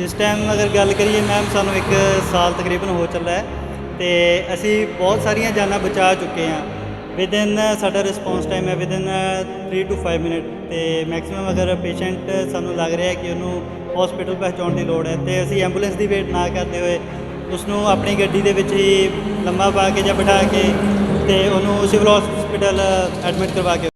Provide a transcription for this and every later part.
ਇਸ ਟਾਈਮ ਅਗਰ ਗੱਲ ਕਰੀਏ ਮੈਮ ਸਾਨੂੰ ਇੱਕ ਸਾਲ ਤਕਰੀਬਨ ਹੋ ਚੱਲਾ ਹੈ ਤੇ ਅਸੀਂ ਬਹੁਤ ਸਾਰੀਆਂ ਜਾਨਾਂ ਬਚਾ ਚੁੱਕੇ ਹਾਂ। ਵਿਦਿਨ ਸਾਡਾ ਰਿਸਪੌਂਸ ਟਾਈਮ ਹੈ ਵਿਦਿਨ 3 ਟੂ 5 ਮਿੰਟ ਤੇ ਮੈਕਸਿਮਮ ਅਗਰ ਪੇਸ਼ੈਂਟ ਸਾਨੂੰ ਲੱਗ ਰਿਹਾ ਕਿ ਉਹਨੂੰ ਹਸਪੀਟਲ ਪਹੁੰਚਾਉਣ ਦੀ ਲੋੜ ਹੈ ਤੇ ਅਸੀਂ ਐਂਬੂਲੈਂਸ ਦੀ ਵੇਟ ਨਾ ਕਰਦੇ ਹੋਏ ਉਸ ਨੂੰ ਆਪਣੀ ਗੱਡੀ ਦੇ ਵਿੱਚ ਹੀ ਲੰਮਾ ਪਾ ਕੇ ਜਾਂ ਬਿਠਾ ਕੇ ਤੇ ਉਹਨੂੰ ਸਿਵਲ ਹਸਪੀਟਲ ਐਡਮਿਟ ਕਰਵਾ ਕੇ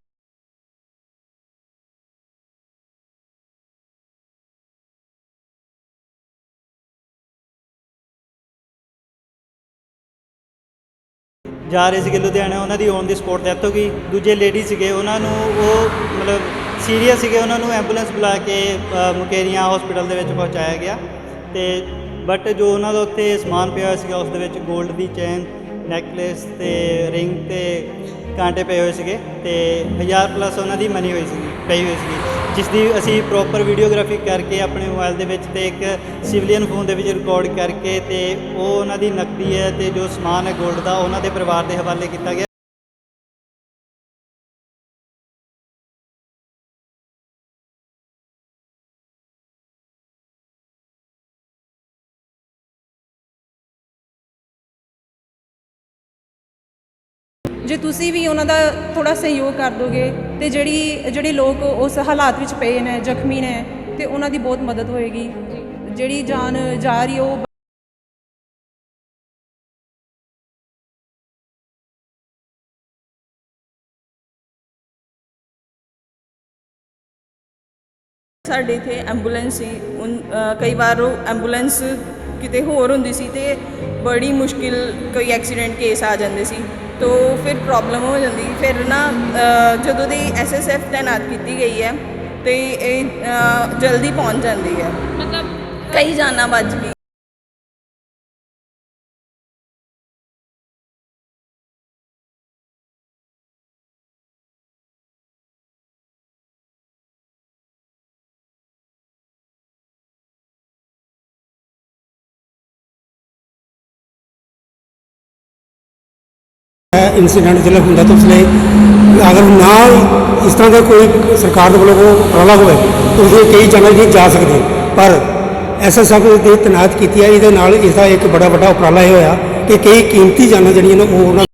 ਜਾ ਰਹੇ ਸੀਗੇ ਲੁਧਿਆਣਾ, ਉਹਨਾਂ ਦੀ ਔਨ ਦੀ ਸਪੌਟ ਡੈਥ ਹੋ ਗਈ। ਦੂਜੇ ਲੇਡੀ ਸੀਗੇ, ਉਹਨਾਂ ਨੂੰ ਉਹ ਮਤਲਬ ਸੀਰੀਅਸ ਸੀਗੇ, ਉਹਨਾਂ ਨੂੰ ਐਂਬੂਲੈਂਸ ਬੁਲਾ ਕੇ ਮੁਕੇਰੀਆਂ ਹਸਪੀਟਲ ਦੇ ਵਿੱਚ ਪਹੁੰਚਾਇਆ ਗਿਆ। ਤੇ ਬਟ ਜੋ ਉਹਨਾਂ ਦਾ ਉੱਥੇ ਸਮਾਨ ਪਿਆ ਹੋਇਆ ਸੀਗਾ, ਉਸ ਦੇ ਵਿੱਚ 골ਡ ਦੀ ਚੈਨ ਨੈਕਲੇਸ ਤੇ ਰਿੰਗ ਤੇ ਕਾਂਟੇ ਪਏ ਹੋਏ ਸੀਗੇ ਤੇ 1000 ਪਲੱਸ ਉਹਨਾਂ ਦੀ ਮਨੀ ਹੋਈ ਸੀ ਪਈ ਹੋਈ ਸੀ ਜਿਸ ਦੀ ਅਸੀਂ ਪ੍ਰੋਪਰ ਵੀਡੀਓਗ੍ਰਾਫੀ ਕਰਕੇ ਆਪਣੇ ਮੋਬਾਈਲ ਦੇ ਵਿੱਚ ਤੇ ਇੱਕ ਸਿਵਲੀਅਨ ਫੋਨ ਦੇ ਵਿੱਚ ਰਿਕਾਰਡ ਕਰਕੇ ਤੇ ਉਹ ਉਹਨਾਂ ਦੀ ਨਕਦੀ ਹੈ ਤੇ ਜੋ ਸਮਾਨ ਹੈ 골ਡ ਦਾ, ਉਹਨਾਂ ਦੇ ਪਰਿਵਾਰ ਦੇ ਹਵਾਲੇ ਕੀਤਾ ਗਿਆ। ਜੇ ਤੁਸੀਂ ਵੀ ਉਹਨਾਂ ਦਾ ਥੋੜਾ ਸਹਿਯੋਗ ਕਰ ਦੋਗੇ ਤੇ ਜਿਹੜੀ, ਜਿਹੜੇ ਲੋਕ ਉਸ ਹਾਲਾਤ ਵਿੱਚ ਪਏ ਨੇ, ਜ਼ਖਮੀ ਨੇ, ਤੇ ਉਹਨਾਂ ਦੀ ਬਹੁਤ ਮਦਦ ਹੋਏਗੀ। ਜਿਹੜੀ ਜਾਨ ਜਾ ਰਹੀ ਉਹ ਸਾਡੇ ਇੱਥੇ ਐਂਬੂਲੈਂਸ ਸੀ। ਕਈ ਵਾਰ ਉਹ ਐਂਬੂਲੈਂਸ ਕਿਤੇ ਹੋਰ ਹੁੰਦੀ ਸੀ ਤੇ ਬੜੀ ਮੁਸ਼ਕਿਲ ਕੋਈ ਐਕਸੀਡੈਂਟ ਕੇਸ ਆ ਜਾਂਦੇ ਸੀ। ਤੋ ਫਿਰ ਪ੍ਰੋਬਲਮ ਹੋ ਜਾਂਦੀ। ਫਿਰ ਨਾ ਜਦੋਂ ਦੀ ਐਸਐਸਐਫ ਤਾਇਨਾਤ ਕੀਤੀ ਗਈ ਹੈ ਤੇ ਇਹ ਜਲਦੀ ਪਹੁੰਚ ਜਾਂਦੀ ਹੈ। ਮਤਲਬ ਕਈ ਜਾਨਾਂ ਬਚ ਗਈ ਇਨਸੀਡੈਂਟ ਜਿਹੜਾ ਹੁੰਦਾ ਤਾਂ ਉਸਨੇ ਅਗਰ ਨਾ ਇਸ ਤਰ੍ਹਾਂ ਦਾ ਕੋਈ ਸਰਕਾਰ ਦੇ ਵੱਲੋਂ ਰੌਲਾ ਹੋਵੇ ਤਾਂ ਉਸਦੇ ਕਈ ਚੈਨਲ ਵੀ ਜਾ ਸਕਦੇ ਪਰ ਐਸਐਸਐਫ ਦੇ ਤਨਾਤ ਕੀਤੀ ਹੈ ਇਹਦੇ ਨਾਲ ਇਸ ਦਾ ਇੱਕ ਬੜਾ ਵੱਡਾ ਉਪਰਾਲਾ ਇਹ ਹੋਇਆ ਕਿ ਕਈ ਕੀਮਤੀ ਜਾਨਾਂ ਜਿਹੜੀਆਂ ਨੇ ਉਹ ਉਹਨਾਂ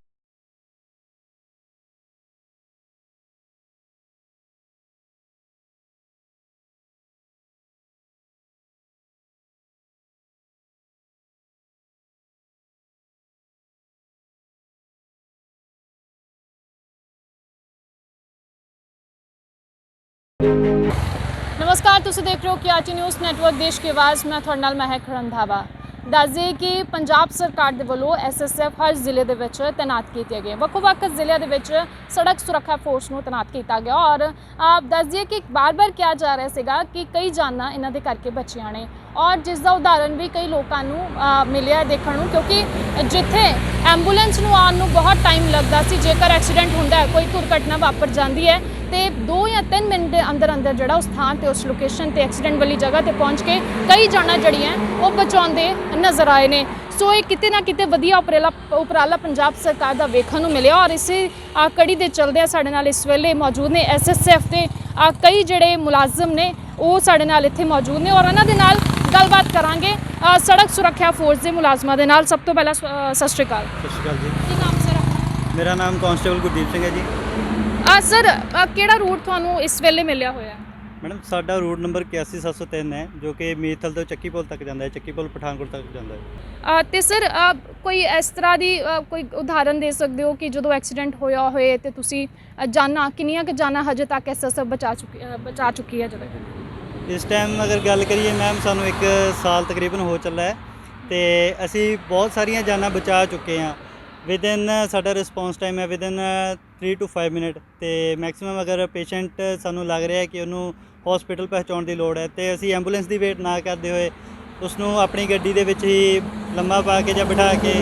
ਨਮਸਕਾਰ ਤੁਸੀਂ ਦੇਖ ਰਹੇ ਹੋ ਕਿਆਟੀ ਨਿਊਜ਼ ਨੈਟਵਰਕ ਦੇਸ਼ ਕੀ ਆਵਾਜ਼ ਮੈਂ ਤੁਹਾਡੇ ਨਾਲ ਮਹਿਕ ਰੰਧਾਵਾ ਦੱਸ ਕਿ ਪੰਜਾਬ ਸਰਕਾਰ ਦੇ ਵੱਲੋਂ ਐਸਐਸਐਫ ਹਰ ਜ਼ਿਲ੍ਹੇ ਦੇ ਵਿੱਚ ਤਾਇਨਾਤ ਕੀਤੇ ਗਏ ਵੱਖ-ਵੱਖ ਜ਼ਿਲ੍ਹਿਆਂ ਦੇ ਵਿੱਚ ਸੜਕ ਸੁਰੱਖਿਆ ਫੋਰਸ ਨੂੰ ਤਾਇਨਾਤ ਕੀਤਾ ਗਿਆ ਔਰ ਆਪ ਦੱਸ ਕਿ ਬਾਰ-ਬਾਰ ਕਿਹਾ ਜਾ ਰਿਹਾ ਸੀਗਾ ਕਿ ਕਈ ਜਾਨਾਂ ਇਹਨਾਂ ਦੇ ਕਰਕੇ ਬਚੀਆਂ ਨੇ ਔਰ ਜਿਸ ਦਾ ਉਦਾਹਰਨ ਵੀ ਕਈ ਲੋਕਾਂ ਨੂੰ ਮਿਲਿਆ ਦੇਖਣ ਨੂੰ ਕਿਉਂਕਿ ਜਿੱਥੇ ਐਂਬੂਲੈਂਸ ਨੂੰ ਆਉਣ ਨੂੰ ਬਹੁਤ ਟਾਈਮ ਲੱਗਦਾ ਸੀ ਜੇਕਰ ਐਕਸੀਡੈਂਟ ਹੁੰਦਾ ਹੈ ਕੋਈ ਦੁਰਘਟਨਾ ਵਾਪਰ ਜਾਂਦੀ ਹੈ ਤੇ 2 ਜਾਂ 3 ਮਿੰਟ ਦੇ ਅੰਦਰ ਅੰਦਰ ਜਿਹੜਾ ਉਸ ਥਾਂ ਤੇ ਉਸ ਲੋਕੇਸ਼ਨ ਤੇ ਐਕਸੀਡੈਂਟ ਵਾਲੀ ਜਗ੍ਹਾ ਤੇ ਪਹੁੰਚ ਕੇ ਕਈ ਜਾਨਾਂ ਜਿਹੜੀਆਂ ਉਹ ਬਚਾਉਂਦੇ ਨਜ਼ਰ ਆਏ ਨੇ। ਸੋ ਇਹ ਕਿਤੇ ਨਾ ਕਿਤੇ ਵਧੀਆ ਉਪਰਾਲਾ ਉਪਰਾਲਾ ਪੰਜਾਬ ਸਰਕਾਰ ਦਾ ਵੇਖਣ ਨੂੰ ਮਿਲਿਆ ਔਰ ਇਸੇ ਆ ਕੜੀ ਦੇ ਚਲਦੇ ਸਾਡੇ ਨਾਲ ਇਸ ਵੇਲੇ ਮੌਜੂਦ ਨੇ ਐਸਐਸਐਫ ਦੇ ਆ ਕਈ ਜਿਹੜੇ ਮੁਲਾਜ਼ਮ ਨੇ ਉਹ ਸਾਡੇ ਨਾਲ ਇੱਥੇ ਮੌਜੂਦ ਨੇ ਔਰ ਇਹਨਾਂ ਦੇ ਨਾਲ ਗੱਲਬਾਤ ਕਰਾਂਗੇ। ਸੜਕ ਸੁਰੱਖਿਆ ਫੋਰਸ ਦੇ ਮੁਲਾਜ਼ਮਾਂ ਦੇ ਨਾਲ। ਸਭ ਤੋਂ ਪਹਿਲਾਂ ਸਤਿ ਸ਼੍ਰੀ ਅਕਾਲ। ਸਤਿ ਸ਼੍ਰੀ ਅਕਾਲ ਜੀ। ਕੀ ਨਾਮ ਮੇਰਾ ਨਾਮ ਕਾਂਸਟੇਬਲ ਗੁਰਦੀਪ ਸਿੰਘ ਹੈ ਜੀ। ਆ ਸਰ ਕਿਹੜਾ ਰੂਟ ਤੁਹਾਨੂੰ ਇਸ ਵੇਲੇ ਮਿਲਿਆ ਹੋਇਆ? ਮੈਡਮ ਸਾਡਾ ਰੂਟ ਨੰਬਰ 81703 ਹੈ ਜੋ ਕਿ ਮੀਰਥਲ ਤੋਂ ਚੱਕੀ ਪੁਲ ਤੱਕ ਜਾਂਦਾ ਹੈ ਚੱਕੀ ਪੁਲ ਪਠਾਨਕੋਟ ਤੱਕ ਜਾਂਦਾ ਹੈ। ਤੇ ਸਰ ਕੋਈ ਇਸ ਤਰ੍ਹਾਂ ਦੀ ਕੋਈ ਉਦਾਹਰਨ ਦੇ ਸਕਦੇ ਹੋ ਕਿ ਜਦੋਂ ਐਕਸੀਡੈਂਟ ਹੋਇਆ ਹੋਏ ਤੇ ਤੁਸੀਂ ਜਾਨਾਂ ਕਿੰਨੀਆਂ ਕਿ ਜਾਨਾਂ ਹਜੇ ਤੱਕ ਐਸਐਸਐਫ ਬਚਾ ਚੁੱਕੀ ਬਚਾ ਚੁੱਕੀ ਹੈ ਜਦੋਂ? ਇਸ ਟਾਈਮ ਅਗਰ ਗੱਲ ਕਰੀਏ ਮੈਮ ਸਾਨੂੰ ਇੱਕ ਸਾਲ ਤਕਰੀਬਨ ਹੋ ਚੱਲਾ ਹੈ ਤੇ ਅਸੀਂ ਬਹੁਤ ਸਾਰੀਆਂ ਜਾਨਾਂ ਬਚਾ ਚੁੱਕੇ ਹਾਂ। ਵਿਦਿਨ uh, ਸਾਡਾ ਰਿਸਪੌਂਸ ਟਾਈਮ ਹੈ ਵਿਦਿਨ 3 ਟੂ 5 ਮਿੰਟ ਤੇ ਮੈਕਸਿਮਮ ਅਗਰ ਪੇਸ਼ੈਂਟ ਸਾਨੂੰ ਲੱਗ ਰਿਹਾ ਕਿ ਉਹਨੂੰ ਹਸਪੀਟਲ ਪਹੁੰਚਾਉਣ ਦੀ ਲੋੜ ਹੈ, ਤੇ ਅਸੀਂ ਐਂਬੂਲੈਂਸ ਦੀ ਵੇਟ ਨਾ ਕਰਦੇ ਹੋਏ ਉਸ ਨੂੰ ਆਪਣੀ ਗੱਡੀ ਦੇ ਵਿੱਚ ਹੀ ਲੰਮਾ ਪਾ ਕੇ ਜਾਂ ਬਿਠਾ ਕੇ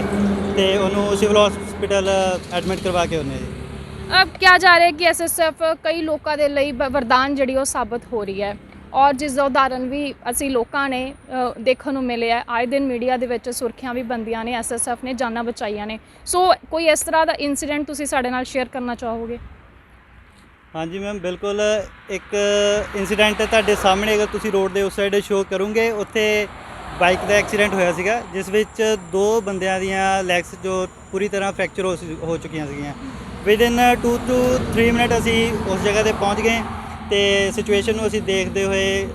ਤੇ ਉਹਨੂੰ ਸਿਵਲ ਹਸਪੀਟਲ ਐਡਮਿਟ ਕਰਵਾ ਕੇ ਆਉਂਦੇ ਹਾਂ ਜੀ। ਅਬ ਕਿਹਾ ਜਾ ਰਿਹਾ ਹੈ ਕਿ ਐਸਐਸਐਫ ਕਈ ਲੋਕਾਂ ਦੇ ਲਈ ਵਰਦਾਨ ਜਿਹੜੀ ਉਹ ਸਾਬਤ ਹੋ ਰਹੀ ਹੈ। ਔਰ ਜਿਸ ਦਾ ਉਦਾਹਰਨ ਵੀ ਅਸੀਂ ਲੋਕਾਂ ਨੇ ਦੇਖਣ ਨੂੰ ਮਿਲਿਆ ਆਏ ਦਿਨ ਮੀਡੀਆ ਦੇ ਵਿੱਚ ਸੁਰਖੀਆਂ ਵੀ ਬੰਦੀਆਂ ਨੇ ਐਸਐਸਐਫ ਨੇ, ਜਾਨਾਂ ਬਚਾਈਆਂ ਨੇ। ਸੋ ਕੋਈ ਇਸ ਤਰ੍ਹਾਂ ਦਾ ਇਨਸੀਡੈਂਟ ਤੁਸੀਂ ਸਾਡੇ ਨਾਲ ਸ਼ੇਅਰ ਕਰਨਾ ਚਾਹੋਗੇ? ਹਾਂਜੀ ਮੈਮ ਬਿਲਕੁਲ ਇੱਕ ਇਨਸੀਡੈਂਟ ਤੁਹਾਡੇ ਸਾਹਮਣੇ ਅਗਰ ਤੁਸੀਂ ਰੋਡ ਦੇ ਉਸ ਸਾਈਡ ਸ਼ੋਅ ਕਰੋਗੇ, ਉੱਥੇ ਬਾਈਕ ਦਾ ਐਕਸੀਡੈਂਟ ਹੋਇਆ ਸੀਗਾ, ਜਿਸ ਵਿੱਚ ਦੋ ਬੰਦਿਆਂ ਦੀਆਂ ਲੈਗਸ ਜੋ ਪੂਰੀ ਤਰ੍ਹਾਂ ਫ੍ਰੈਕਚਰ ਹੋ ਹੋ ਚੁੱਕੀਆਂ ਸੀਗੀਆਂ। ਵਿਦਿਨ 2 ਟੂ 3 ਮਿੰਟ ਅਸੀਂ ਉਸ ਜਗ੍ਹਾ ਤੇ ਪਹੁੰਚ ਗਏ। ਤੇ ਸਿਚੁਏਸ਼ਨ ਨੂੰ ਅਸੀਂ ਦੇਖਦੇ ਹੋਏ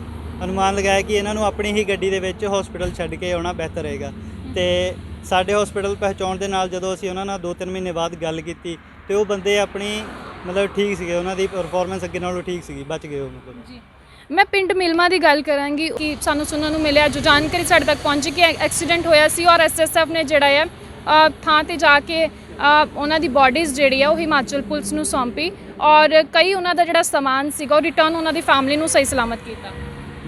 ਅਨੁਮਾਨ ਲਗਾਇਆ ਕਿ ਇਹਨਾਂ ਨੂੰ ਆਪਣੀ ਹੀ ਗੱਡੀ ਦੇ ਵਿੱਚ ਹਸਪੀਟਲ ਛੱਡ ਕੇ ਆਉਣਾ ਬਿਹਤਰ ਰਹੇਗਾ। ਤੇ ਸਾਡੇ ਹਸਪੀਟਲ ਪਹੁੰਚਾਉਣ ਦੇ ਨਾਲ ਜਦੋਂ ਅਸੀਂ ਉਹਨਾਂ ਨਾਲ 2-3 ਮਹੀਨੇ ਬਾਅਦ ਗੱਲ ਕੀਤੀ, ਤੇ ਉਹ ਬੰਦੇ ਆਪਣੀ ਮਤਲਬ ਠੀਕ ਸੀਗੇ, ਉਹਨਾਂ ਦੀ ਪਰਫਾਰਮੈਂਸ ਅੱਗੇ ਨਾਲੋਂ ਠੀਕ ਸੀਗੀ, ਬਚ ਗਏ ਉਹ ਮਤਲਬ ਜੀ। ਮੈਂ ਪਿੰਡ ਮਿਲਮਾ ਦੀ ਗੱਲ ਕਰਾਂਗੀ ਕਿ ਸਾਨੂੰ ਸੁਣਨ ਨੂੰ ਮਿਲਿਆ, ਜੋ ਜਾਣਕਾਰੀ ਸਾਡੇ ਤੱਕ ਪਹੁੰਚੀ ਕਿ ਐਕਸੀਡੈਂਟ ਹੋਇਆ ਸੀ ਔਰ ਐਸਐਸਐਫ ਨੇ ਜਿਹੜਾ ਹੈ ਥਾਂ ਤੇ ਜਾ ਕੇ ਉਹਨਾਂ ਦੀ ਬਾਡੀਜ਼ ਜਿਹੜੀ ਆ ਉਹ ਹਿਮਾਚਲ ਪੁਲਿਸ ਨੂੰ ਸੌਂਪੀ ਔਰ ਕਈ ਉਹਨਾਂ ਦਾ ਜਿਹੜਾ ਸਮਾਨ ਸੀਗਾ ਉਹ ਰਿਟਰਨ ਉਹਨਾਂ ਦੀ ਫੈਮਿਲੀ ਨੂੰ ਸਹੀ ਸਲਾਮਤ ਕੀਤਾ।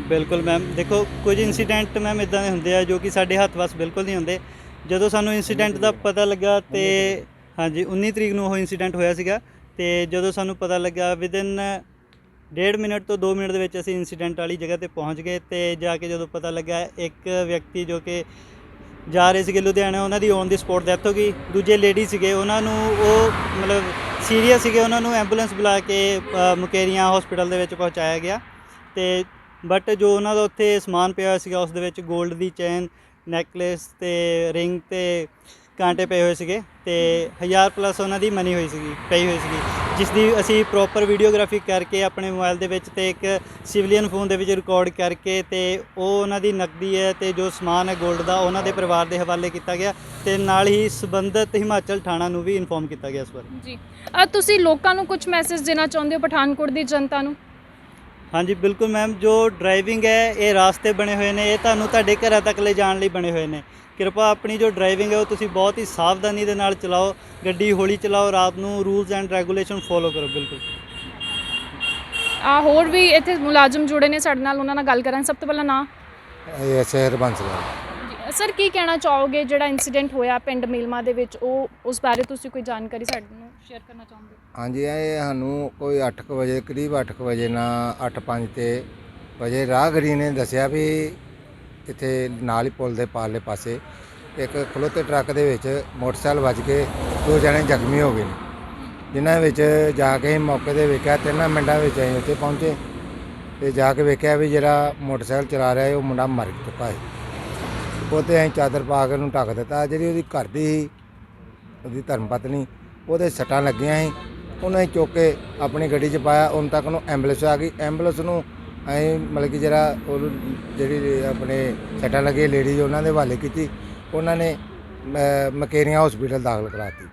ਬਿਲਕੁਲ ਮੈਮ ਦੇਖੋ, ਕੁਝ ਇਨਸੀਡੈਂਟ ਮੈਮ ਇਦਾਂ ਦੇ ਹੁੰਦੇ ਆ ਜੋ ਕਿ ਸਾਡੇ ਹੱਥ ਵਸ ਬਿਲਕੁਲ ਨਹੀਂ ਹੁੰਦੇ। ਜਦੋਂ ਸਾਨੂੰ ਇਨਸੀਡੈਂਟ ਦਾ ਪਤਾ ਲੱਗਾ ਤੇ ਹਾਂਜੀ 19 ਤਰੀਕ ਨੂੰ ਉਹ ਇਨਸੀਡੈਂਟ ਹੋਇਆ ਸੀਗਾ ਤੇ ਜਦੋਂ ਸਾਨੂੰ ਪਤਾ ਲੱਗਾ ਵਿਦਿਨ ਡੇਢ ਮਿੰਟ ਤੋਂ 2 ਮਿੰਟ ਦੇ ਵਿੱਚ ਅਸੀਂ ਇਨਸੀਡੈਂਟ ਵਾਲੀ ਜਗ੍ਹਾ ਤੇ ਪਹੁੰਚ ਗਏ ਤੇ ਜਾ ਕੇ ਜਦੋਂ ਪਤਾ ਲੱਗਾ ਇੱਕ ਵਿਅਕਤੀ ਜੋ ਕਿ ਜਾ ਰਹੇ ਸੀਗੇ ਲੁਧਿਆਣਾ, ਉਹਨਾਂ ਦੀ ਔਨ ਦੀ ਸਪੌਟ ਡੈਥ ਹੋ ਗਈ। ਦੂਜੇ ਲੇਡੀ ਸੀਗੇ, ਉਹਨਾਂ ਨੂੰ ਉਹ ਮਤਲਬ ਸੀਰੀਅਸ ਸੀਗੇ, ਉਹਨਾਂ ਨੂੰ ਐਂਬੂਲੈਂਸ ਬੁਲਾ ਕੇ ਮੁਕੇਰੀਆਂ ਹਸਪੀਟਲ ਦੇ ਵਿੱਚ ਪਹੁੰਚਾਇਆ ਗਿਆ। ਤੇ ਬਟ ਜੋ ਉਹਨਾਂ ਦਾ ਉੱਥੇ ਸਮਾਨ ਪਿਆ ਹੋਇਆ ਸੀਗਾ, ਉਸ ਦੇ ਵਿੱਚ 골ਡ ਦੀ ਚੇਨ ਨੈਕਲੇਸ ਤੇ ਰਿੰਗ ਤੇ ਕਾਂਟੇ ਪਏ ਹੋਏ ਸੀਗੇ ਤੇ 1000 ਪਲੱਸ ਉਹਨਾਂ ਦੀ ਮਨੀ ਹੋਈ ਸੀਗੀ ਪਈ ਹੋਈ ਸੀਗੀ। ਜਿਸ ਦੀ ਅਸੀਂ ਪ੍ਰੋਪਰ ਵੀਡੀਓਗ੍ਰਾਫੀ ਕਰਕੇ ਆਪਣੇ ਮੋਬਾਈਲ ਦੇ ਵਿੱਚ ਤੇ ਇੱਕ ਸਿਵਲੀਅਨ ਫੋਨ ਦੇ ਵਿੱਚ ਰਿਕਾਰਡ ਕਰਕੇ ਤੇ ਉਹ ਉਹਨਾਂ ਦੀ ਨਕਦੀ ਹੈ ਤੇ ਜੋ ਸਮਾਨ ਹੈ 골ਡ ਦਾ ਉਹਨਾਂ ਦੇ ਪਰਿਵਾਰ ਦੇ ਹਵਾਲੇ ਕੀਤਾ ਗਿਆ ਤੇ ਨਾਲ ਹੀ ਸੰਬੰਧਿਤ ਹਿਮਾਚਲ ਥਾਣਾ ਨੂੰ ਵੀ ਇਨਫੋਰਮ ਕੀਤਾ ਗਿਆ ਇਸ ਬਾਰੇ। ਜੀ। ਅ, ਤੁਸੀਂ ਲੋਕਾਂ ਨੂੰ ਕੁਝ ਮੈਸੇਜ ਦੇਣਾ ਚਾਹੁੰਦੇ ਹੋ ਪਠਾਨਕੋਟ ਦੀ ਜਨਤਾ ਨੂੰ? ਹਾਂਜੀ ਬਿਲਕੁਲ ਮੈਮ ਜੋ ਡਰਾਈਵਿੰਗ ਹੈ ਇਹ ਰਾਸਤੇ ਬਣੇ ਹੋਏ ਨੇ ਇਹ ਤੁਹਾਨੂੰ ਤੁਹਾਡੇ ਘਰਾਂ ਤੱਕ ਲੈ ਜਾਣ ਲਈ ਬਣੇ ਹੋਏ ਨੇ। ਕਿਰਪਾ ਆਪਣੀ ਜੋ ਡਰਾਈਵਿੰਗ ਹੈ ਉਹ ਤੁਸੀਂ ਬਹੁਤ ਹੀ ਸਾਵਧਾਨੀ ਦੇ ਨਾਲ ਚਲਾਓ ਗੱਡੀ ਹੌਲੀ ਚਲਾਓ ਰਾਤ ਨੂੰ ਰੂਲਸ ਐਂਡ ਰੈਗੂਲੇਸ਼ਨ ਫੋਲੋ ਕਰੋ ਬਿਲਕੁਲ। ਆ ਹੋਰ ਵੀ ਇੱਥੇ ਮੁਲਾਜ਼ਮ ਜੁੜੇ ਨੇ ਸਾਡੇ ਨਾਲ ਉਹਨਾਂ ਨਾਲ ਗੱਲ ਕਰਾਂ ਸਭ ਤੋਂ ਪਹਿਲਾਂ ਨਾਂ? ਇਹ ਸ਼ਹਿਰ ਬੰਸਲਾ ਜੀ, ਸਰ ਕੀ ਕਹਿਣਾ ਚਾਹੋਗੇ ਜਿਹੜਾ ਇਨਸੀਡੈਂਟ ਹੋਇਆ ਪਿੰਡ ਮਿਲਮਾ ਦੇ ਵਿੱਚ? ਉਹ ਉਸ ਬਾਰੇ ਤੁਸੀਂ ਕੋਈ ਜਾਣਕਾਰੀ ਸਾਡੇ ਨੂੰ ਸ਼ੇਅਰ ਕਰਨਾ ਚਾਹੋਗੇ ਹਾਂਜੀ, ਇਹ ਸਾਨੂੰ ਕੋਈ 8:00 ਵਜੇ, ਕਰੀਬ 8:00 ਵਜੇ ਨਾ 8:05 ਤੇ ਵਜੇ ਰਾਹਗਰੀ ਨੇ ਦੱਸਿਆ ਵੀ ਇੱਥੇ ਨਾਲ ਹੀ ਪੁਲ ਦੇ ਪਾਰਲੇ ਪਾਸੇ ਇੱਕ ਖਲੋਤੇ ਟਰੱਕ ਦੇ ਵਿੱਚ ਮੋਟਰਸਾਈਕਲ ਵੱਜ ਕੇ ਦੋ ਜਣੇ ਜ਼ਖਮੀ ਹੋ ਗਏ ਨੇ। ਜਿਨ੍ਹਾਂ ਵਿੱਚ ਜਾ ਕੇ ਅਸੀਂ ਮੌਕੇ ਤੇ ਵੇਖਿਆ, ਤਿੰਨਾਂ ਮਿੰਟਾਂ ਵਿੱਚ ਅਸੀਂ ਉੱਥੇ ਪਹੁੰਚੇ ਤੇ ਜਾ ਕੇ ਵੇਖਿਆ ਵੀ ਜਿਹੜਾ ਮੋਟਰਸਾਈਕਲ ਚਲਾ ਰਿਹਾ ਹੈ ਉਹ ਮੁੰਡਾ ਮਰ ਚੁੱਕਾ ਹੈ ਉਹ ਉਹਤੇ ਅਸੀਂ ਚਾਦਰ ਪਾ ਕੇ ਉਹਨੂੰ ਢੱਕ ਦਿੱਤਾ। ਜਿਹੜੀ ਉਹਦੀ ਘਰ ਦੀ ਸੀ, ਉਹਦੀ ਧਰਮ ਪਤਨੀ ਉਹਦੇ ਸੱਟਾਂ ਲੱਗੀਆਂ ਸੀ। ਉਹਨਾਂ ਅਸੀਂ ਚੁੱਕ ਕੇ ਆਪਣੀ ਗੱਡੀ 'ਚ ਪਾਇਆ। ਉਨ ਤੱਕ ਨੂੰ ਐਂਬੂਲੈਂਸ ਆ ਗਈ। ਐਂਬੂਲੈਂਸ ਨੂੰ ਅਸੀਂ ਮਤਲਬ ਕਿ ਜਿਹੜਾ ਉਹ ਜਿਹੜੀ ਆਪਣੇ ਸੱਟਾਂ ਲੱਗੇ ਲੇਡੀਜ਼ ਉਹਨਾਂ ਦੇ ਹਵਾਲੇ ਕੀਤੀ। ਉਹਨਾਂ ਨੇ ਮਕੇਰੀਆਂ ਹਸਪੀਟਲ ਦਾਖਲ ਕਰਾਤੀ।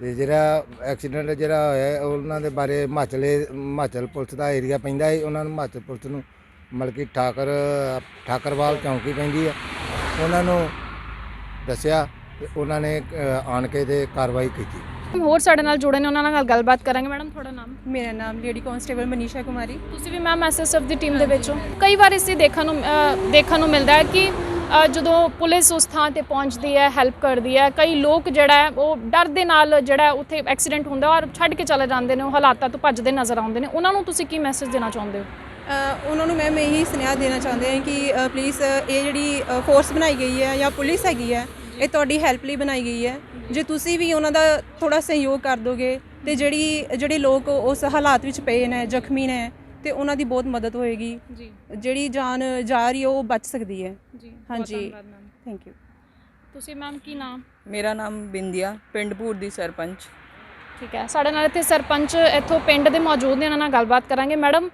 ਤੇ ਜਿਹੜਾ ਐਕਸੀਡੈਂਟ ਜਿਹੜਾ ਹੋਇਆ, ਉਹਨਾਂ ਦੇ ਬਾਰੇ ਹਿਮਾਚਲ ਹਿਮਾਚਲ ਪੁਲਿਸ ਦਾ ਏਰੀਆ ਪੈਂਦਾ ਹੈ ਉਹਨਾਂ ਨੂੰ ਹਿਮਾਚਲ ਪੁਲਿਸ ਨੂੰ ਮਤਲਬ ਕਿ ਠਾਕਰ, ਠਾਕਰਵਾਲ ਚੌਂਕੀ ਪੈਂਦੀ ਹੈ ਉਹਨਾਂ ਨੂੰ ਦੱਸਿਆ ਤੇ ਉਹਨਾਂ ਨੇ ਅ, ਆਣ ਕੇ ਤੇ ਕਾਰਵਾਈ ਕੀਤੀ। ਹੋਰ ਸਾਡੇ ਨਾਲ ਜੁੜੇ ਨੇ ਉਹਨਾਂ ਨਾਲ ਗੱਲਬਾਤ ਕਰਾਂਗੇ। ਮੈਡਮ ਤੁਹਾਡਾ ਨਾਮ? ਮੇਰਾ ਨਾਮ ਲੇਡੀ ਕਾਂਸਟੇਬਲ ਮਨੀਸ਼ਾ ਕੁਮਾਰੀ। ਤੁਸੀਂ ਵੀ ਮੈਮ ਐਸਐਸਐਫ ਦੀ ਟੀਮ ਦੇ ਵਿੱਚੋਂ ਕਈ ਵਾਰ ਇਸੇ ਦੇਖਣ ਨੂੰ ਅ, ਦੇਖਣ ਨੂੰ ਮਿਲਦਾ ਹੈ ਕਿ ਅ, ਜਦੋਂ ਪੁਲਿਸ ਉਸ ਥਾਂ ਤੇ ਪਹੁੰਚਦੀ ਹੈ ਹੈਲਪ ਕਰਦੀ ਹੈ ਕਈ ਲੋਕ ਜਿਹੜਾ ਹੈ ਉਹ ਡਰ ਦੇ ਨਾਲ ਜਿਹੜਾ ਹੈ ਉੱਥੇ ਐਕਸੀਡੈਂਟ ਹੁੰਦਾ ਔਰ ਛੱਡ ਕੇ ਚਲੇ ਜਾਂਦੇ ਨੇ ਉਹ ਹਾਲਾਤਾਂ ਤੋਂ ਭੱਜਦੇ ਨਜ਼ਰ ਆਉਂਦੇ ਨੇ। ਉਹਨਾਂ ਨੂੰ ਤੁਸੀਂ ਕੀ ਮੈਸੇਜ ਦੇਣਾ ਚਾਹੁੰਦੇ ਹੋ? ਅ, ਉਹਨਾਂ ਨੂੰ ਮੈਂ ਇਹੀ ਸੁਨੇਹਾ ਦੇਣਾ ਚਾਹੁੰਦੇ ਹਾਂ ਕਿ ਪਲੀਜ਼ ਇਹ ਜਿਹੜੀ ਫੋਰਸ ਬਣਾਈ ਗਈ ਹੈ ਜਾਂ ਪੁਲਿਸ ਹੈਗੀ ਹੈ ਇਹ ਤੁਹਾਡੀ ਹੈਲਪ ਲਈ ਬਣਾਈ ਗਈ ਹੈ। ਜੇ ਤੁਸੀਂ ਵੀ ਉਹਨਾਂ ਦਾ ਥੋੜਾ ਸਹਿਯੋਗ ਕਰ ਦੋਗੇ ਤੇ ਜਿਹੜੀ ਜਿਹੜੇ ਲੋਕ ਉਸ ਹਾਲਾਤ ਵਿੱਚ ਪਏ ਨੇ ਜ਼ਖਮੀ ਨੇ ਤੇ ਉਹਨਾਂ ਦੀ ਬਹੁਤ ਮਦਦ ਹੋਏਗੀ। ਜੀ। ਜਿਹੜੀ ਜਾਨ ਜਾ ਰਹੀ ਹੈ ਉਹ ਬਚ ਸਕਦੀ ਹੈ। ਜੀ ਹਾਂਜੀ। ਥੈਂਕ ਯੂ ਤੁਸੀਂ ਮੈਮ ਕੀ ਨਾਮ? ਮੇਰਾ ਨਾਮ ਬਿੰਦੀਆ ਪਿੰਡ ਭੂਰ ਦੀ ਸਰਪੰਚ। ਠੀਕ ਹੈ। ਸਾਡੇ ਨਾਲ ਇੱਥੇ ਸਰਪੰਚ ਇੱਥੋਂ ਪਿੰਡ ਦੇ ਮੌਜੂਦ ਨੇ ਉਹਨਾਂ ਨਾਲ ਗੱਲਬਾਤ ਕਰਾਂਗੇ। ਮੈਡਮ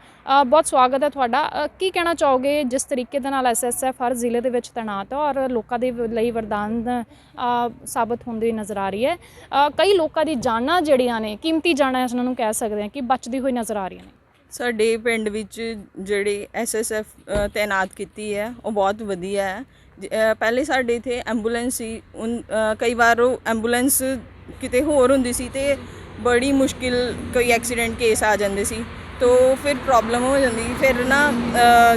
ਬਹੁਤ ਸਵਾਗਤ ਹੈ ਤੁਹਾਡਾ। ਅ, ਕੀ ਕਹਿਣਾ ਚਾਹੋਗੇ? ਜਿਸ ਤਰੀਕੇ ਦੇ ਨਾਲ ਐਸਐਸਐਫ ਹਰ ਜ਼ਿਲ੍ਹੇ ਦੇ ਵਿੱਚ ਤੈਨਾਤ ਹੈ ਔਰ ਲੋਕਾਂ ਦੇ ਵ- ਲਈ ਵਰਦਾਨ ਅ, ਸਾਬਤ ਹੁੰਦੀ ਨਜ਼ਰ ਆ ਰਹੀ ਹੈ। ਅ, ਕਈ ਲੋਕਾਂ ਦੀ ਜਾਨਾਂ ਜਿਹੜੀਆਂ ਨੇ ਕੀਮਤੀ ਜਾਨਾਂ ਇਸ ਨੂੰ ਕਹਿ ਸਕਦੇ ਹਾਂ ਕਿ ਬਚਦੀ ਹੋਈ ਨਜ਼ਰ ਆ ਰਹੀਆਂ ਨੇ। ਸਾਡੇ ਪਿੰਡ ਵਿੱਚ ਜਿਹੜੇ ਐਸਐਸਐਫ ਤਾਇਨਾਤ ਕੀਤੀ ਹੈ ਉਹ ਬਹੁਤ ਵਧੀਆ ਹੈ। ਜ- ਅ, ਪਹਿਲੇ ਸਾਡੇ ਇੱਥੇ ਐਂਬੂਲੈਂਸ ਸੀ ਉਨ ਅ, ਕਈ ਵਾਰ ਉਹ ਐਂਬੂਲੈਂਸ ਕਿਤੇ ਹੋਰ ਹੁੰਦੀ ਸੀ ਤੇ ਬੜੀ ਮੁਸ਼ਕਿਲ ਕੋਈ ਐਕਸੀਡੈਂਟ ਕੇਸ ਆ ਜਾਂਦੇ ਸੀ। ਤੋ ਫਿਰ ਪ੍ਰੋਬਲਮ ਹੋ ਜਾਂਦੀ ਫਿਰ ਨਾ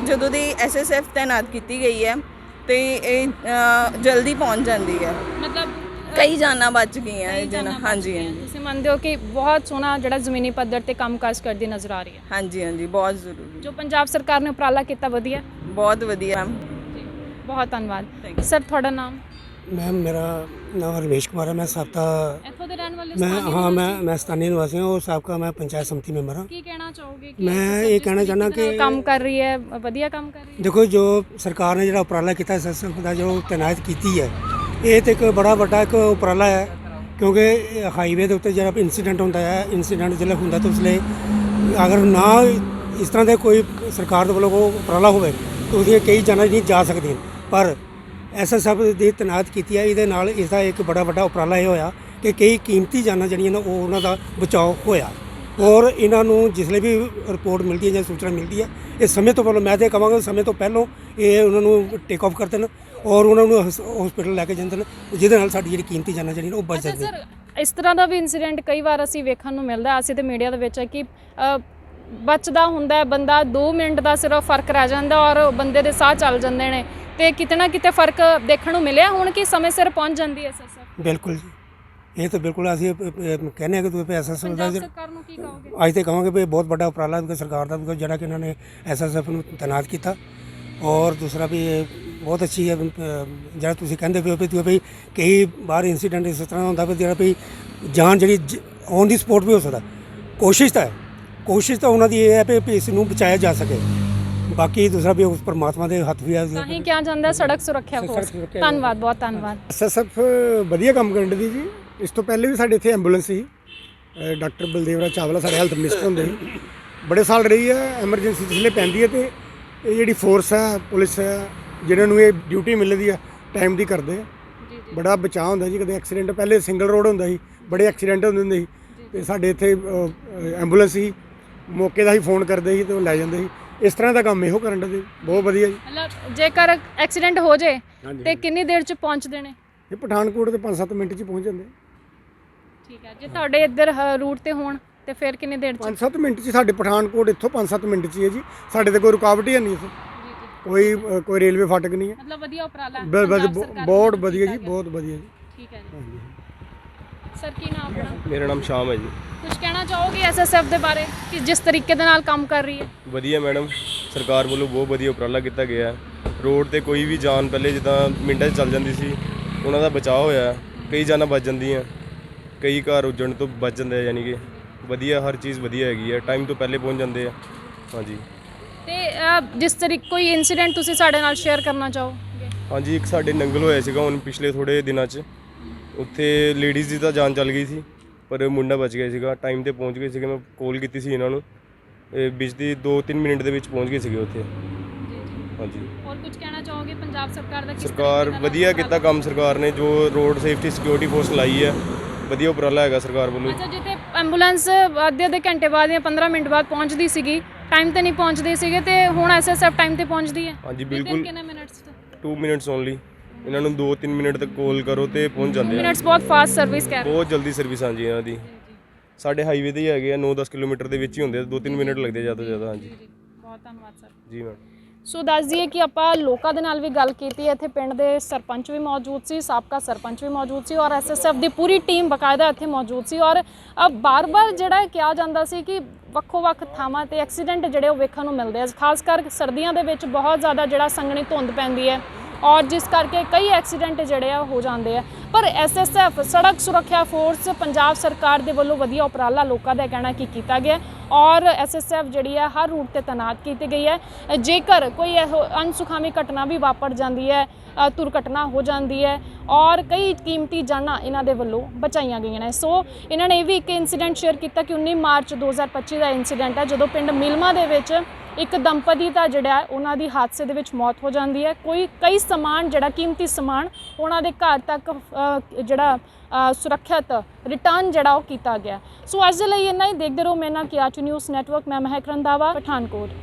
ਜਦੋਂ ਦੀ ਐਸਐਸਐਫ ਤਾਇਨਾਤ ਕੀਤੀ ਗਈ ਹੈ ਤੇ ਇਹ ਜਲਦੀ ਪਹੁੰਚ ਜਾਂਦੀ ਹੈ। ਮਤਲਬ ਕਈ ਜਾਨਾਂ ਬਚ ਗਈਆਂ ਨਾਲ। ਜਾਨਾਂ ਹਾਂਜੀ। ਹਾਂਜੀ। ਤੁਸੀਂ ਮੰਨਦੇ ਹੋ ਕਿ ਬਹੁਤ ਸੋਹਣਾ ਜਿਹੜਾ ਜ਼ਮੀਨੀ ਪੱਧਰ ਤੇ ਕੰਮਕਾਜ ਕਰਦੀ ਨਜ਼ਰ ਆ ਰਹੀ ਹੈ। ਹਾਂਜੀ ਹਾਂਜੀ ਬਹੁਤ ਜ਼ਰੂਰੀ। ਜੋ ਪੰਜਾਬ ਸਰਕਾਰ ਨੇ ਉਪਰਾਲਾ ਕੀਤਾ ਵਧੀਆ। ਬਹੁਤ ਵਧੀਆ ਮੈਮ ਜੀ ਬਹੁਤ ਧੰਨਵਾਦ। ਸਰ ਤੁਹਾਡਾ ਨਾਮ? ਮੈਮ ਮੇਰਾ ਨਾਮ ਰਮੇਸ਼ ਕੁਮਾਰ ਹੈ ਮੈਂ ਸਪਤਾ ਇੱਥੋਂ ਦੇ ਰਹਿਣ ਵਾਲੇ ਮੈਂ ਸਥਾਨੀ ਹਾਂ ਮੈਂ ਨਿਵਾਸੀ? ਮੈਂ ਸਥਾਨੀ ਨਿਵਾਸੀ ਹਾਂ ਉਹ ਸਾਬਕਾ ਮੈਂ ਪੰਚਾਇਤ ਸਮਿਤੀ ਮੈਂਬਰ ਹਾਂ। ਕੀ ਕਹਿਣਾ ਚਾਹੋਗੇ? ਕਿ ਮੈਂ ਇਹ ਕਹਿਣਾ ਚਾਹੁੰਦਾ ਕਿ- ਕੰਮ ਕਰ ਰਹੀ ਹੈ ਵਧੀਆ ਕੰਮ ਕਰ ਰਹੀ ਹੈ? ਦੇਖੋ ਜੋ ਸਰਕਾਰ ਨੇ ਜਿਹੜਾ ਉਪਰਾਲਾ ਕੀਤਾ ਐਸਐਸਐਫ ਦਾ ਜੋ ਤੈਨਾਤ ਕੀਤੀ ਹੈ ਇਹ ਤੇ ਇੱਕ ਬੜਾ ਵੱਡਾ ਇੱਕ ਉਪਰਾਲਾ ਹੈ ਕਿਉਂਕਿ ਹਾਈਵੇ ਦੇ ਉੱਤੇ ਜਿਹੜਾ ਇਨਸੀਡੈਂਟ ਹੁੰਦਾ ਹੈ ਇਨਸੀਡੈਂਟ ਜਿਹੜਾ ਹੁੰਦਾ ਤਾਂ ਉਸਲੇ ਅਗਰ ਨਾ ਇਸ ਤਰ੍ਹਾਂ ਦੇ ਕੋਈ ਸਰਕਾਰ ਦੇ ਵੱਲੋਂ ਕੋਈ ਉਪਰਾਲਾ ਹੋਵੇ ਤਾਂ ਉਹਦੀਆਂ ਕਈ ਜਾਨਾਂ ਨਹੀਂ ਜਾ ਸਕਦੀਆਂ ਪਰ ਐਸਐਸਐਫ ਦੀ ਤੈਨਾਤ ਕੀਤੀ ਹੈ ਇਹਦੇ ਨਾਲ ਇਸ ਦਾ ਇੱਕ ਬੜਾ ਵੱਡਾ ਉਪਰਾਲਾ ਇਹ ਹੋਇਆ ਕਿ ਕਈ ਕੀਮਤੀ ਜਾਨਾਂ ਜਿਹੜੀਆਂ ਨੇ ਉਹ ਉਹਨਾਂ ਦਾ ਬਚਾਅ ਹੋਇਆ। ਔਰ ਇਹਨਾਂ ਨੂੰ ਜਿਸਲੇ ਵੀ ਰਿਪੋਰਟ ਮਿਲਦੀ ਹੈ ਜਾਂ ਸੂਚਨਾ ਮਿਲਦੀ ਹੈ ਇਹ ਸਮੇਂ ਤੋਂ ਪਹਿਲਾਂ ਮੈਂ ਤੇ ਕਹਾਂਗਾ ਸਮੇਂ ਤੋਂ ਪਹਿਲਾਂ ਇਹ ਉਹਨਾਂ ਨੂੰ ਟੇਕ ਆਫ ਕਰਦੇ ਨੇ ਔਰ ਉਹਨਾਂ ਨੂੰ ਹਸਪੀਟਲ ਲੈ ਕੇ ਜਾਂਦੇ ਨੇ ਜਿਹਦੇ ਨਾਲ ਸਾਡੀ ਜਿਹੜੀ ਕੀਮਤੀ ਜਾਨਾਂ ਜਿਹੜੀਆਂ ਉਹ ਬਚ ਜਾਂਦੀਆਂ ਸਰ ਇਸ ਤਰ੍ਹਾਂ ਦਾ ਵੀ ਇਨਸੀਡੈਂਟ ਕਈ ਵਾਰ ਅਸੀਂ ਵੇਖਣ ਨੂੰ ਮਿਲਦਾ। ਅਸੀਂ ਤੇ ਮੀਡੀਆ ਦੇ ਵਿੱਚ ਹੈ ਕਿ ਬਚਦਾ ਹੁੰਦਾ ਹੈ ਬੰਦਾ 2 ਮਿੰਟ ਦਾ ਸਿਰਫ ਫ਼ਰਕ ਰਹਿ ਜਾਂਦਾ ਔਰ ਬੰਦੇ ਦੇ ਸਾਹ ਚੱਲ ਜਾਂਦੇ ਨੇ। ਤੇ ਕਿਤੇ ਨਾ ਕਿਤੇ ਫ਼ਰਕ ਦੇਖਣ ਨੂੰ ਮਿਲਿਆ। ਹੁਣ ਕਿ ਸਮੇਂ ਸਿਰ ਪਹੁੰਚ ਜਾਂਦੀ ਹੈ ਐਸਐਸਐਫ ਬਿਲਕੁਲ ਜੀ। ਇਹ ਤਾਂ ਬਿਲਕੁਲ ਅਸੀਂ ਅ, ਅ, ਕਹਿੰਦੇ ਹਾਂ ਕਿ ਤੁਸੀਂ ਐਸਐਸਐਫ ਦਾ ਪੰਜਾਬ ਸਰਕਾਰ ਨੂੰ ਕੀ ਕਹੋਗੇ? ਅੱਜ ਤੇ ਕਹਾਂਗੇ ਵੀ ਇਹ ਬਹੁਤ ਵੱਡਾ ਉਪਰਾਲਾ ਹੈ ਸਰਕਾਰ ਦਾ ਜਿਹੜਾ ਕਿ ਇਹਨਾਂ ਨੇ ਐਸਐਸਐਫ ਨੂੰ ਤੈਨਾਤ ਕੀਤਾ। ਔਰ ਦੂਸਰਾ ਵੀ ਇਹ ਬਹੁਤ ਅੱਛੀ ਹੈ ਜਿਹੜਾ ਤੁਸੀਂ ਕਹਿੰਦੇ ਪਏ ਹੋ ਵੀ ਤੁਸੀਂ ਵੀ ਕਈ ਵਾਰ ਇਨਸੀਡੈਂਟ ਇਸ ਤਰ੍ਹਾਂ ਹੁੰਦਾ ਵੀ ਜਿਹੜਾ ਵੀ ਜਾਨ ਜਿਹੜੀ ਔਨ ਦੀ ਸਪੋਟ ਵੀ ਹੋ ਸਕਦਾ। ਕੋਸ਼ਿਸ਼ ਤਾਂ ਹੈ। ਕੋਸ਼ਿਸ਼ ਤਾਂ ਉਹਨਾਂ ਦੀ ਇਹ ਹੈ ਵੀ ਵੀ ਇਸ ਨੂੰ ਬਚਾਇਆ ਜਾ ਸਕੇ। ਬਾਕੀ ਦੂਸਰਾ ਵੀ ਉਸ ਪਰਮਾਤਮਾ ਦੇ ਹੱਥ ਵੀ ਹੈ ਤਾਂ ਹੀ ਕਿਹਾ ਜਾਂਦਾ ਹੈ ਸੜਕ ਸੁਰੱਖਿਆ। ਫੋਰਸ ਧੰਨਵਾਦ ਬਹੁਤ ਧੰਨਵਾਦ। ਐਸਐਸਐਫ ਵਧੀਆ ਕੰਮ ਕਰਨ ਦੀ ਜੀ। ਇਸ ਤੋਂ ਪਹਿਲੇ ਵੀ ਸਾਡੇ ਇੱਥੇ ਐਂਬੂਲੈਂਸ ਸੀ। ਡਾਕਟਰ ਬਲਦੇਵਰਾ ਚਾਵਲਾ ਸਾਡੇ ਹੈਲਥ ਮਿਨਿਸਟਰ ਹੁੰਦੇ ਸੀ। ਬੜੇ ਸਾਲ ਰਹੀ ਹੈ ਐਮਰਜੈਂਸੀ ਜਿਸਲੇ ਪੈਂਦੀ ਹੈ ਤੇ ਇਹ ਜਿਹੜੀ ਫੋਰਸ ਹੈ ਪੁਲਿਸ ਹੈ ਜਿਹਨਾਂ ਨੂੰ ਇਹ ਡਿਊਟੀ ਮਿਲਦੀ ਹੈ ਟਾਈਮ ਦੀ ਕਰਦੇ ਆ। ਬੜਾ ਬਚਾਅ ਹੁੰਦਾ ਜੀ ਕਦੇ ਐਕਸੀਡੈਂਟ ਪਹਿਲੇ ਸਿੰਗਲ ਰੋਡ ਹੁੰਦਾ ਸੀ ਬੜੇ ਐਕਸੀਡੈਂਟ ਹੁੰਦੇ ਹੁੰਦੇ ਸੀ। ਤੇ ਸਾਡੇ ਇੱਥੇ ਐਂਬੂਲੈਂਸ ਸੀ। ਮੌਕੇ ਦਾ ਹੀ ਫੋਨ ਕਰਦੇ ਸੀ ਤੇ ਉਹ ਲੈ ਜਾਂਦੇ ਸੀ। ਇਸ ਤਰ੍ਹਾਂ ਦਾ ਕੰਮ ਇਹੋ ਕਰਨ ਦੇ ਬਹੁਤ ਵਧੀਆ ਜੀ। ਮਤਲਬ ਜੇਕਰ ਐਕਸੀਡੈਂਟ ਹੋ ਜੇ ਹਾਂਜੀ। ਤੇ ਕਿੰਨੀ ਦੇਰ ਚ ਪਹੁੰਚਦੇ ਨੇ ਇਹ ਪਠਾਨਕੋਟ ਦੇ 5-7 ਮਿੰਟ 'ਚ ਹੀ ਪਹੁੰਚ ਜਾਂਦੇ। ਠੀਕ ਹੈ ਜੇ ਤੁਹਾਡੇ ਇੱਧਰ ਰੂਟ ਤੇ ਹੋਣ ਤੇ ਫਿਰ ਕਿੰਨੀ ਦੇਰ ਚ? 5-7 ਮਿੰਟ 'ਚ ਹੀ ਸਾਡੇ ਪਠਾਨਕੋਟ ਇੱਥੋਂ 5-7 ਮਿੰਟ 'ਚ ਹੀ ਹੈ ਜੀ। ਸਾਡੇ ਤੇ ਕੋਈ ਰੁਕਾਵਟ ਹੀ ਹੈ ਨਹੀਂ ਇੱਥੇ। ਕੋਈ ਅ, ਕੋਈ ਰੇਲਵੇ ਫਾਟਕ ਨਹੀਂ ਹੈ। ਮਤਲਬ ਵਧੀਆ ਉਪਰਾਲਾ ਹੈ ਬ- ਬ- ਬਹੁਤ ਵਧੀਆ ਜੀ। ਬਹੁਤ ਵਧੀਆ ਜੀ। ਠੀਕ ਹੈ ਜੀ। ਸਰ ਕੀ ਨਾਮ ਆਪਣਾ? ਮੇਰਾ ਨਾਮ ਸ਼ਾਮ ਹੈ ਜੀ। ਕੁਝ ਕਹਿਣਾ ਚਾਹੋਗੇ ਐਸਐਸਐਫ ਦੇ ਬਾਰੇ ਕਿ ਜਿਸ ਤਰੀਕੇ ਦੇ ਨਾਲ ਕੰਮ ਕਰ ਰਹੀ ਹੈ? ਵਧੀਆ ਮੈਡਮ ਸਰਕਾਰ ਵੱਲੋਂ ਬਹੁਤ ਵਧੀਆ ਉਪਰਾਲਾ ਕੀਤਾ ਗਿਆ ਹੈ। ਰੋਡ ਤੇ ਕੋਈ ਵੀ ਜਾਨ ਪਹਿਲੇ ਜਿੱਦਾਂ ਮਿੰਟਾਂ 'ਚ ਚੱਲ ਜਾਂਦੀ ਸੀ ਉਹਨਾਂ ਦਾ ਬਚਾਅ ਹੋਇਆ ਹੈ। ਕਈ ਜਾਨਾਂ ਬਚ ਜਾਂਦੀਆਂ ਕਈ ਘਰ ਉੱਜਣ ਤੋਂ ਬਚ ਜਾਂਦੇ ਆ ਯਾਨੀ ਕਿ ਵਧੀਆ ਹਰ ਚੀਜ਼ ਵਧੀਆ ਹੈਗੀ ਹੈ। ਟਾਈਮ ਤੋਂ ਪਹਿਲੇ ਪਹੁੰਚ ਜਾਂਦੇ ਆ। ਹਾਂਜੀ। ਤੇ ਅਹ, ਜਿਸ ਤਰੀਕੇ ਕੋਈ ਇਨਸੀਡੈਂਟ ਤੁਸੀਂ ਸਾਡੇ ਨਾਲ ਸ਼ੇਅਰ ਕਰਨਾ ਚਾਹੋਗੇ? ਹਾਂਜੀ ਇੱਕ ਸਾਡੇ ਨੰਗਲ ਹੋਇਆ ਸੀਗਾ ਹੁਣ ਪਿਛਲੇ ਥੋੜੇ ਦਿਨਾਂ 'ਚ। ਉੱਥੇ ਲੇਡੀਜ਼ ਦੀ ਤਾਂ ਜਾਨ ਚੱਲ ਗਈ ਸੀ ਪਰ ਮੁੰਡਾ ਬਚ ਗਿਆ ਸੀਗਾ। ਟਾਈਮ ਤੇ ਪਹੁੰਚ ਗਏ ਸੀਗੇ ਮੈਂ ਕਾਲ ਕੀਤੀ ਸੀ ਇਹਨਾਂ ਨੂੰ। ਇਹ ਵਿੱਚ ਦੀ 2-3 ਮਿੰਟ ਦੇ ਵਿੱਚ ਪਹੁੰਚ ਗਏ ਸੀਗੇ ਉੱਥੇ। ਹਾਂਜੀ। ਹੋਰ ਕੁਝ ਕਹਿਣਾ ਚਾਹੋਗੇ? ਪੰਜਾਬ ਸਰਕਾਰ ਦਾ ਕਿਸ ਸਰਕਾਰ ਵਧੀਆ ਕੀਤਾ ਕੰਮ ਸਰਕਾਰ ਨੇ ਜੋ ਰੋਡ ਸੇਫਟੀ ਸਿਕਿਉਰਿਟੀ ਫੋਰਸ ਲਾਈ ਹੈ ਵਧੀਆ ਉਪਰਾਲਾ ਹੈਗਾ ਸਰਕਾਰ ਵੱਲੋਂ। ਅੱਛਾ ਜਿੱਥੇ ਐਂਬੂਲੈਂਸ ਅੱਧੇ ਅੱਧੇ ਘੰਟੇ ਬਾਅਦ ਜਾਂ 15 ਮਿੰਟ ਬਾਅਦ ਪਹੁੰਚਦੀ ਸੀਗੀ ਟਾਈਮ ਤੇ ਨਹੀਂ ਪਹੁੰਚਦੇ ਸੀਗੇ ਤੇ ਹੁਣ ਐਸਐਸਐਫ ਟਾਈਮ ਤੇ ਪਹੁੰਚਦੀ ਹੈ? ਹਾਂਜੀ ਬਿਲਕੁਲ। ਕਿੰਨੇ ਮਿੰਟਸ 2 ਮਿੰਟਸ ਓਨਲੀ ਇਹਨਾਂ ਨੂੰ 2-3 ਮਿੰਟ ਤੱਕ ਕਾਲ ਕਰੋ ਤੇ ਪਹੁੰਚ ਜਾਂਦੇ ਆ। ਮਿੰਟਸ ਬਹੁਤ ਫਾਸਟ ਸਰਵਿਸ ਕਰ ਬਹੁਤ ਜਲਦੀ ਸਰਵਿਸ ਹਾਂਜੀ ਇਹਨਾਂ ਦੀ। ਸਾਡੇ ਹਾਈਵੇ ਤੇ ਹੀ ਹੈਗੇ ਆ 9-10 ਕਿਲੋਮੀਟਰ ਦੇ ਵਿੱਚ ਹੀ ਹੁੰਦੇ ਆ 2-3 ਮਿੰਟ ਲੱਗਦੇ ਜ਼ਿਆਦਾ ਤੋਂ ਜ਼ਿਆਦਾ ਹਾਂਜੀ। ਬਹੁਤ ਧੰਨਵਾਦ ਸਰ। ਜੀ ਮੈਮ ਸੋ ਦੱਸ ਦਈਏ ਕਿ ਆਪਾਂ ਲੋਕਾਂ ਦੇ ਨਾਲ ਵੀ ਗੱਲ ਕੀਤੀ ਇੱਥੇ ਪਿੰਡ ਦੇ ਸਰਪੰਚ ਵੀ ਮੌਜੂਦ ਸੀ ਸਾਬਕਾ ਸਰਪੰਚ ਵੀ ਮੌਜੂਦ ਸੀ ਔਰ ਐਸਐਸਐਫ ਦੀ ਪੂਰੀ ਟੀਮ ਬਕਾਇਦਾ ਇੱਥੇ ਮੌਜੂਦ ਸੀ ਔਰ ਅ, ਬਾਰ-ਬਾਰ ਜਿਹੜਾ ਇਹ ਕਿਹਾ ਜਾਂਦਾ ਸੀ ਕਿ ਵੱਖੋ-ਵੱਖ ਥਾਵਾਂ ਤੇ ਐਕਸੀਡੈਂਟ ਜਿਹੜੇ ਉਹ ਵੇਖਣ ਨੂੰ ਮਿਲਦੇ ਆ ਖਾਸ ਕਰ ਸਰਦੀਆਂ ਦੇ ਵਿੱਚ ਬਹੁਤ ਜ਼ਿਆਦਾ ਜਿਹੜਾ ਸੰਘਣੀ ਧੁੰਦ ਪੈਂਦੀ ਹੈ। ਔਰ ਜਿਸ ਕਰਕੇ ਕਈ ਐਕਸੀਡੈਂਟ ਜਿਹੜੇ ਆ ਹੋ ਜਾਂਦੇ ਆ। ਪਰ ਐਸਐਸਐਫ ਸੜਕ ਸੁਰੱਖਿਆ ਫੋਰਸ ਪੰਜਾਬ ਸਰਕਾਰ ਦੇ ਵੱਲੋਂ ਵਧੀਆ ਉਪਰਾਲਾ ਲੋਕਾਂ ਦਾ ਕਹਿਣਾ ਕਿ ਕੀਤਾ ਗਿਆ। ਔਰ ਐਸਐਸਐਫ ਜਿਹੜੀ ਹੈ ਹਰ ਰੂਟ ਤੇ ਤਾਇਨਾਤ ਕੀਤੀ ਗਈ ਹੈ। ਜੇਕਰ ਕੋਈ ਇਹੋ ਅਨਸੁਖਾਵੀ ਘਟਨਾ ਵੀ ਵਾਪਰ ਜਾਂਦੀ ਹੈ ਦੁਰਘਟਨਾ ਹੋ ਜਾਂਦੀ ਹੈ, ਔਰ ਕਈ ਕੀਮਤੀ ਜਾਨਾਂ ਇਹਨਾਂ ਦੇ ਵੱਲੋਂ ਬਚਾਈਆਂ ਗਈਆਂ ਨੇ। ਸੋ ਇਹਨਾਂ ਨੇ ਇਹ ਵੀ ਇੱਕ ਇਨਸੀਡੈਂਟ ਸ਼ੇਅਰ ਕੀਤਾ ਕਿ 19 ਮਾਰਚ 2025 ਦਾ ਇਨਸੀਡੈਂਟ ਹੈ, ਜਦੋਂ ਪਿੰਡ ਮਿਲਮਾ ਦੇ ਵਿੱਚ ਇੱਕ ਦੰਪਤੀ ਦਾ ਜਿਹੜਾ ਉਹਨਾਂ ਦੀ ਹਾਦਸੇ ਦੇ ਵਿੱਚ ਮੌਤ ਹੋ ਜਾਂਦੀ ਹੈ। ਕੋਈ, ਕਈ ਸਮਾਨ ਜਿਹੜਾ ਕੀਮਤੀ ਸਮਾਨ ਉਹਨਾਂ ਦੇ ਘਰ ਤੱਕ ਜਿਹੜਾ ਸੁਰੱਖਿਅਤ ਰਿਟਰਨ ਜਿਹੜਾ ਉਹ ਕੀਤਾ ਗਿਆ। ਸੋ ਅੱਜ ਦੇ ਲਈ ਇੰਨਾ ਹੀ। ਦੇਖਦੇ ਰਹੋ ਮੈਂ ਨਾ ਕਿ ਨਿਊਜ਼ ਨੈਟਵਰਕ। ਮੈਂ ਮਹਿਕ ਰੰਧਾਵਾ, ਪਠਾਨਕੋਟ।